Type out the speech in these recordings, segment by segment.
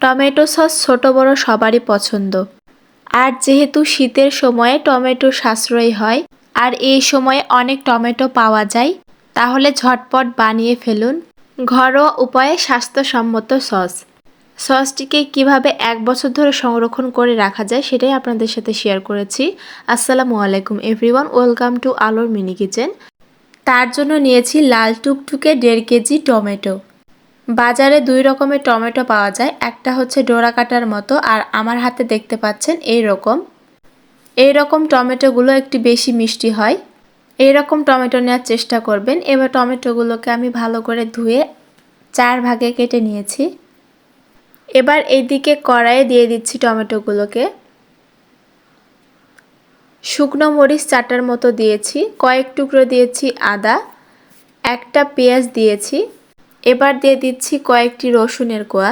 Tomato sauce ছোট বড় সবারই পছন্দ। আর যেহেতু শীতের সময়ে টমেটো সাশ্রয়ী হয়, আর এই সময়ে অনেক টমেটো পাওয়া যায়, তাহলে ঝটপট বানিয়ে ফেলুন। ঘরোয়া উপায়ে স্বাস্থ্যসম্মত সস। সসটিকে কীভাবে এক বছর ধরে সংরক্ষণ করে রাখা যায় সেটাই আপনাদের সাথে শেয়ার করেছি। আসসালামু আলাইকুম এভরিওয়ান ওয়েলকাম টু আলোর মিনি কিচেন তার জন্য নিয়েছি লাল টুকটুকে দেড় কেজি টমেটো। বাজারে দুই রকমের টমেটো পাওয়া যায়। একটা হচ্ছে ডোরা কাটার মতো, আর আমার হাতে দেখতে পাচ্ছেন এই রকম। এই রকম টমেটোগুলো একটু বেশি মিষ্টি হয়। এই রকম টমেটো নেওয়ার চেষ্টা করবেন। এবার টমেটোগুলোকে আমি ভালো করে ধুয়ে চার ভাগে কেটে নিয়েছি। এবার এইদিকে কড়াইয়ে দিয়ে দিচ্ছি টমেটোগুলোকে। শুকনো মরিচ চাটার মতো দিয়েছি। কয়েক টুকরো দিয়েছি আদা। একটা পেঁয়াজ দিয়েছি। এবার দিয়ে দিচ্ছি কয়েকটি রসুনের কোয়া।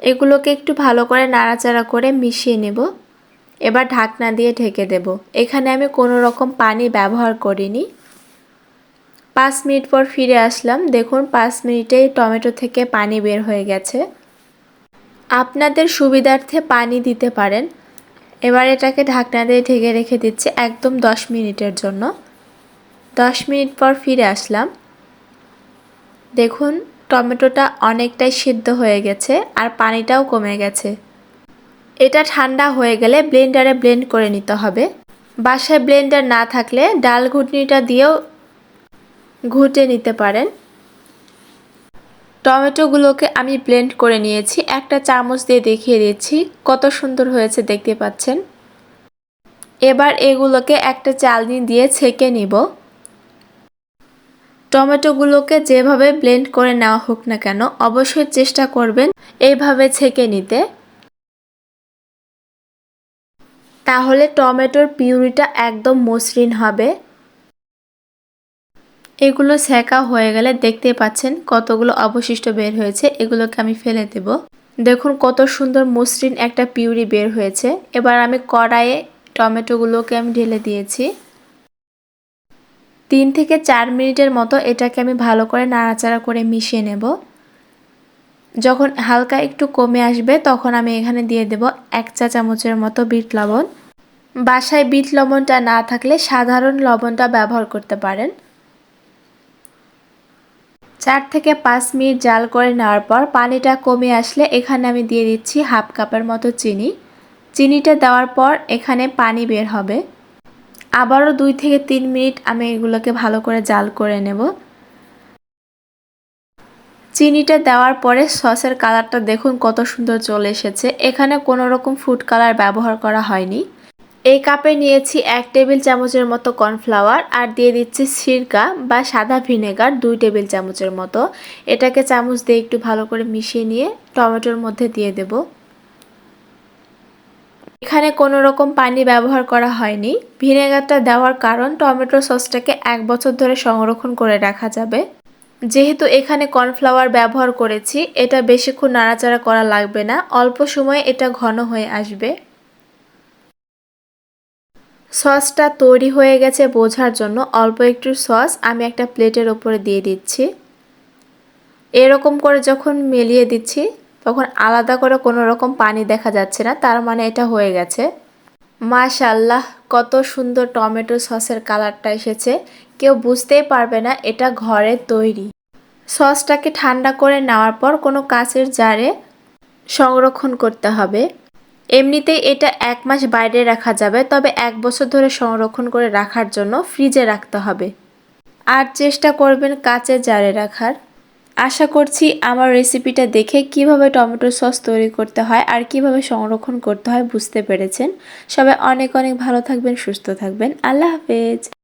এগুলোকে একটু ভালো করে নাড়াচাড়া করে মিশিয়ে নেব। এবার ঢাকনা দিয়ে ঢেকে দেব। এখানে আমি কোনো রকম পানি ব্যবহার করিনি। পাঁচ মিনিট পর ফিরে আসলাম। দেখুন, পাঁচ মিনিটেই টমেটো থেকে পানি বের হয়ে গেছে। আপনাদের সুবিধার্থে পানি দিতে পারেন। এবার এটাকে ঢাকনা দিয়ে ঢেকে রেখে দিচ্ছি একদম দশ মিনিটের জন্য। দশ মিনিট পর ফিরে আসলাম। দেখুন, টমেটোটা অনেকটাই সিদ্ধ হয়ে গেছে আর পানিটাও কমে গেছে। এটা ঠান্ডা হয়ে গেলে ব্লেন্ডারে ব্লেন্ড করে নিতে হবে। বাসায় ব্লেন্ডার না থাকলে ডাল ঘুটনিটা দিয়েও ঘুটে নিতে পারেন। টমেটোগুলোকে আমি ব্লেন্ড করে নিয়েছি। একটা চামচ দিয়ে দেখিয়ে দিচ্ছি কত সুন্দর হয়েছে দেখতে পাচ্ছেন। এবার এগুলোকে একটা চালনি দিয়ে ছেঁকে নিব। টমেটোগুলোকে যেভাবে ব্লেন্ড করে নেওয়া হোক না কেন অবশ্যই চেষ্টা করবেন এইভাবে ছেঁকে নিতে। তাহলে টমেটোর পিউরিটা একদম মসৃণ হবে। এগুলো সেকা হয়ে গেলে দেখতে পাচ্ছেন কতগুলো অবশিষ্ট বের হয়েছে, এগুলোকে আমি ফেলে দেব। দেখুন কত সুন্দর মসৃণ একটা পিউরি বের হয়েছে। এবার আমি কড়াইয়ে টমেটোগুলোকে আমি ঢেলে দিয়েছি। তিন থেকে চার মিনিটের মতো এটাকে আমি ভালো করে নাড়াচাড়া করে মিশিয়ে নেব। যখন হালকা একটু কমে আসবে, তখন আমি এখানে দিয়ে দেব এক চা চামচের মতো বিট লবণ। বাসায় বিট লবণটা না থাকলে সাধারণ লবণটা ব্যবহার করতে পারেন। চার থেকে পাঁচ মিনিট জাল করে নেওয়ার পর পানিটা কমে আসলে এখানে আমি দিয়ে দিচ্ছি হাফ কাপের মতো চিনি। চিনিটা দেওয়ার পর এখানে পানি বের হবে। আবারও দুই থেকে তিন মিনিট আমি এগুলোকে ভালো করে জাল করে নেব। চিনিটা দেওয়ার পরে সসের কালারটা দেখুন কত সুন্দর চলে এসেছে। এখানে কোনো রকম ফুড কালার ব্যবহার করা হয়নি। এই কাপে নিয়েছি এক টেবিল চামচের মতো কর্নফ্লাওয়ার আর দিয়ে দিচ্ছি সিরকা বা সাদা ভিনেগার দুই টেবিল চামচের মতো। এটাকে চামচ দিয়ে একটু ভালো করে মিশিয়ে নিয়ে টমেটোর মধ্যে দিয়ে দেব। এখানে কোনো রকম পানি ব্যবহার করা হয়নি। ভিনেগারটা দেওয়ার কারণ টমেটো সসটাকে এক বছর ধরে সংরক্ষণ করে রাখা যাবে। যেহেতু এখানে কর্নফ্লাওয়ার ব্যবহার করেছি, এটা বেশিক্ষণ নাড়াচাড়া করা লাগবে না, অল্প সময়ে এটা ঘন হয়ে আসবে। সসটা তৈরি হয়ে গেছে বোঝার জন্য অল্প একটু সস আমি একটা প্লেটের ওপরে দিয়ে দিচ্ছি। এরকম করে যখন মিলিয়ে দিচ্ছি তখন আলাদা করে কোনো রকম পানি দেখা যাচ্ছে না, তার মানে এটা হয়ে গেছে। মাশাল্লাহ কত সুন্দর টমেটো সসের কালারটা এসেছে। কেউ বুঝতেই পারবে না এটা ঘরে তৈরি। সসটাকে ঠান্ডা করে নেওয়ার পর কোনো কাঁচের জারে সংরক্ষণ করতে হবে। এমনিতেই এটা এক মাস বাইরে রাখা যাবে, তবে এক বছর ধরে সংরক্ষণ করে রাখার জন্য ফ্রিজে রাখতে হবে। আর চেষ্টা করবেন কাচের জারে রাখার। আশা করছি আমার রেসিপিটা দেখে কীভাবে টমেটো সস তৈরি করতে হয় আর কীভাবে সংরক্ষণ করতে হয় বুঝতে পেরেছেন। সবাই অনেক অনেক ভালো থাকবেন, সুস্থ থাকবেন। আল্লাহ হাফেজ।